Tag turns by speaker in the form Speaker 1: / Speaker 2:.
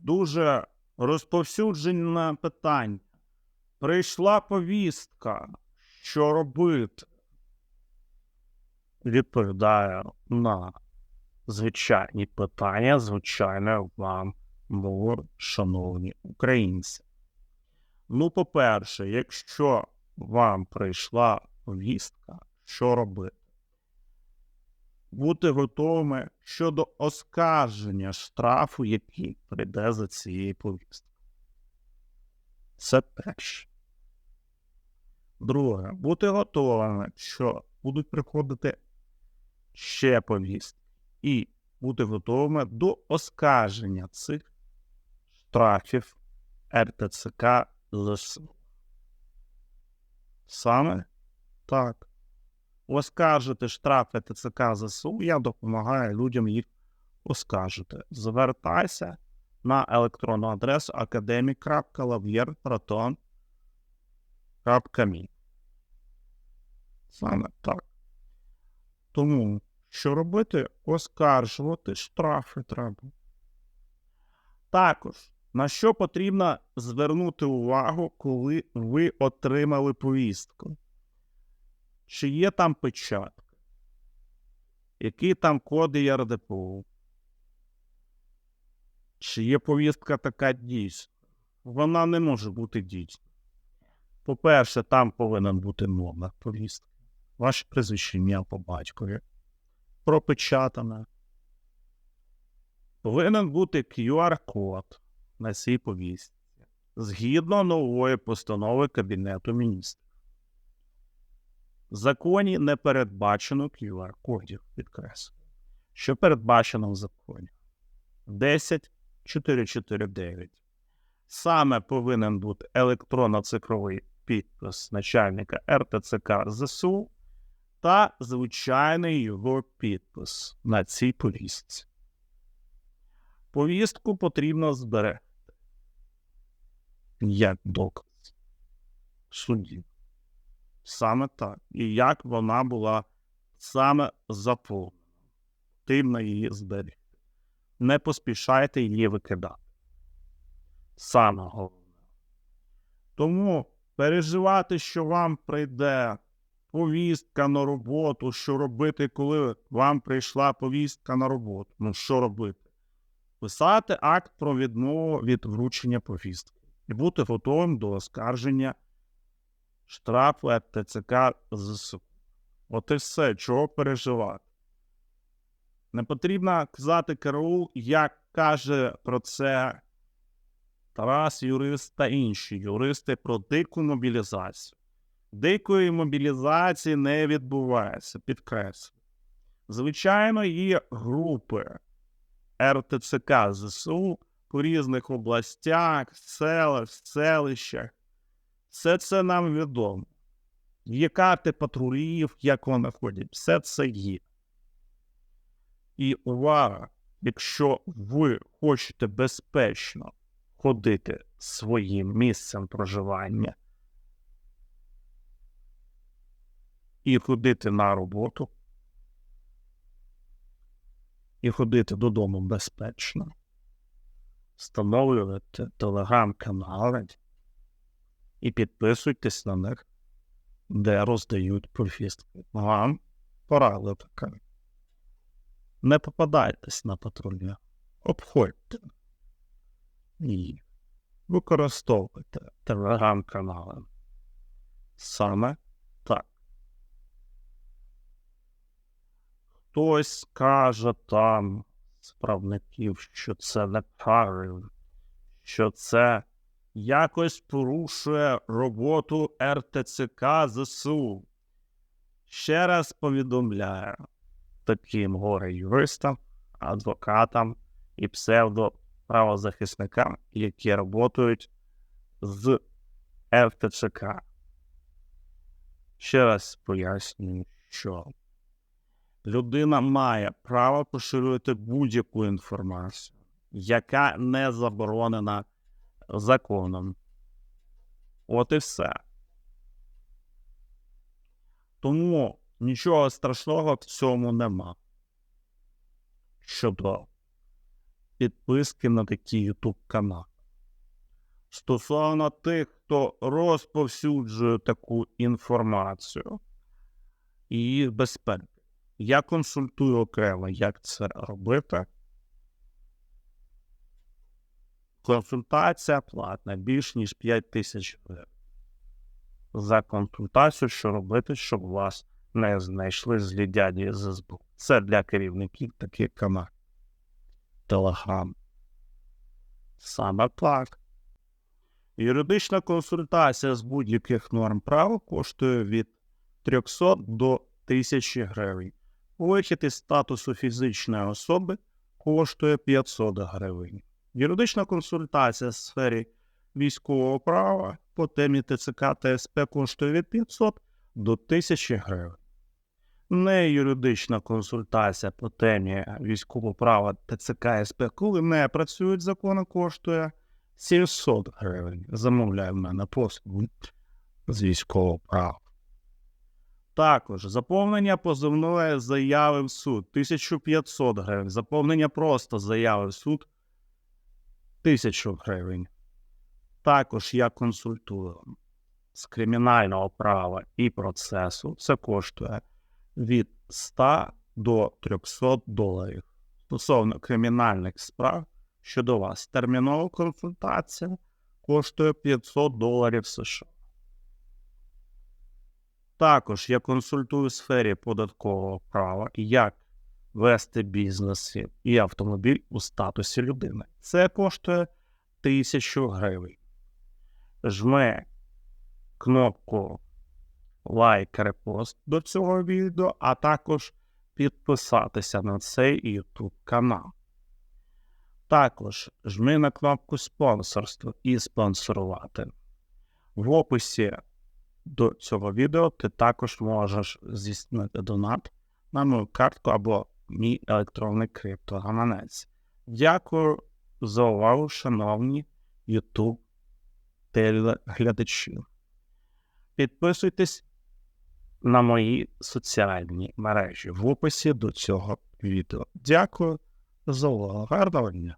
Speaker 1: дуже розповсюджене питання. Прийшла повістка, що робити? Відповідаю на звичайні питання, звичайно, вам мовою, шановні українці. Ну, по-перше, якщо вам прийшла повістка, що робити? Бути готовими щодо оскарження штрафу, який прийде за цією повісткою. Це перше. Друге, бути готовими, що будуть приходити ще повістки, і бути готовими до оскарження цих штрафів РТЦК ЗСУ. Саме так. Оскаржити штрафи ТЦК ЗСУ, я допомагаю людям їх оскаржити. Звертайся на електронну адресу academic.lavierproton.me. Саме так. Тому, що робити? Оскаржувати штрафи треба. Також, на що потрібно звернути увагу, коли ви отримали повістку? Чи є там печатка? Які там коди ЄРДПУ? Чи є повістка така дійсна? Вона не може бути дійсна. По-перше, там повинен бути номер повістки, ваше прізвище по батькові, пропечатане. Повинен бути QR-код на цій повістці згідно нової постанови Кабінету міністрів. В законі не передбачено QR-кодів, підкреслюю. Що передбачено в законі? 10449. Саме повинен бути електронно-цифровий підпис начальника РТЦК ЗСУ та звичайний його підпис на цій повістці. Повістку потрібно зберегти як доказ в суді. Саме так. І як вона була саме заповнена. Потрібно її зберегти. Не поспішайте її викидати. Саме головне. Тому переживати, що вам прийде повістка на роботу, що робити, коли вам прийшла повістка на роботу. Ну, що робити? Писати акт про відмову від вручення повістки і бути готовим до оскарження штрафу ТЦК ЗСУ. От і все, чого переживати. Не потрібно казати КРУ, як каже про це Тарас, юрист та інші юристи про дику мобілізацію. Дикої мобілізації не відбувається, підкреслюю. Звичайно, є групи РТЦК ЗСУ по різних областях, селах, селищах. Все це нам відомо. Є карти патрулів, як вони ходять, все це є. І увага, якщо ви хочете безпечно ходити своїм місцем проживання і ходити на роботу, і ходити додому безпечно, встановлювати телеграм-канали і підписуйтесь на них, де роздають повістки. Вам порада така. Не попадайтесь на патрульня, обходьте і використовуйте телеграм-канали. Саме так. Хтось каже там з правників, що це неправильно, що це якось порушує роботу РТЦК ЗСУ. Ще раз повідомляю таким горе юристам, адвокатам і псевдоправозахисникам, які працюють з РТЦК. Ще раз пояснюю, що людина має право поширювати будь-яку інформацію, яка не заборонена законом. От і все. Тому нічого страшного в цьому нема. Щодо підписки на такі YouTube канали. Стосовно тих, хто розповсюджує таку інформацію і безпеки. Я консультую окремо, як це робити. Консультація платна більш ніж 5 тисяч гривень. За консультацію, що робити, щоб вас не знайшли злі дяді з СБУ. Це для керівників таких каналів. Телеграм. Саме так. Юридична консультація з будь-яких норм права коштує від 300 до 1000 гривень. Вихід із статусу фізичної особи коштує 500 гривень. Юридична консультація в сфері військового права по темі ТЦК та СП коштує від 500 до 1000 гривень. Не юридична консультація по темі військового права ТЦК СП, коли не працюють закони, коштує 700 гривень. Замовляє в мене послугу з військового права. Також заповнення позовної заяви в суд 1500 гривень. Заповнення просто заяви в суд 1000 гривень. Також я консультую з кримінального права і процесу. Це коштує від 100 до 300 доларів. Стосовно кримінальних справ щодо вас, термінова консультація коштує 500 доларів США. Також я консультую в сфері податкового права, як вести бізнес і автомобіль у статусі людини. Це коштує 1000 гривень. Жми кнопку лайк, репост до цього відео, а також підписатися на цей YouTube канал. Також жми на кнопку спонсорство і спонсорувати. В описі до цього відео ти також можеш здійснити донат на мою картку або мій електронний криптогаманець. Дякую за увагу, шановні YouTube телеглядачі. Підписуйтесь на мої соціальні мережі в описі до цього відео. Дякую за увагу. Гарного дня!